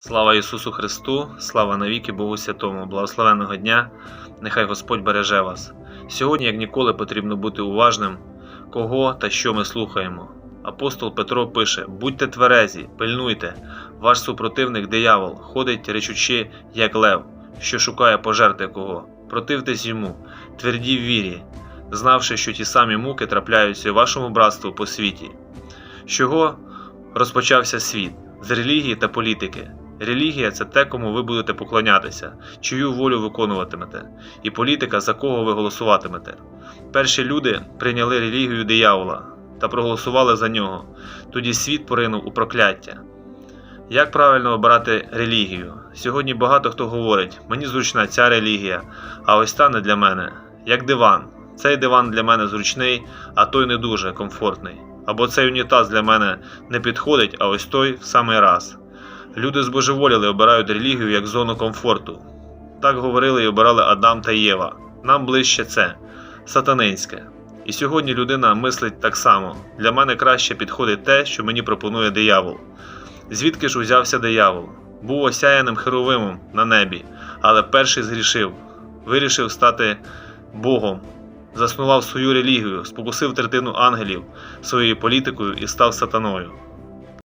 Слава Ісусу Христу, слава навіки Богу Святому, благословенного дня, нехай Господь береже вас. Сьогодні, як ніколи, потрібно бути уважним, кого та що ми слухаємо. Апостол Петро пише: Будьте тверезі, пильнуйте, ваш супротивник диявол ходить речучи, як лев, що шукає пожерти кого. Противтесь йому, тверді в вірі, знавши, що ті самі муки трапляються вашому братству по світі. З чого розпочався світ? З релігії та політики. Релігія це те, кому ви будете поклонятися, чию волю виконуватимете, і політика, за кого ви голосуватимете. Перші люди прийняли релігію диявола та проголосували за нього. Тоді світ поринув у прокляття. Як правильно обирати релігію? Сьогодні багато хто говорить: мені зручна ця релігія, а ось та не для мене. Як диван. Цей диван для мене зручний, а той не дуже комфортний. Або цей унітаз для мене не підходить, а ось той в самий раз. Люди збожеволіли обирають релігію як зону комфорту. Так говорили і обирали Адам та Єва. Нам ближче це сатанинське. І сьогодні людина мислить так само. Для мене краще підходить те, що мені пропонує диявол. Звідки ж узявся диявол? Був осяяним херовимом на небі, але перший згрішив, вирішив стати Богом, заснував свою релігію, спокусив третину ангелів своєю політикою і став сатаною.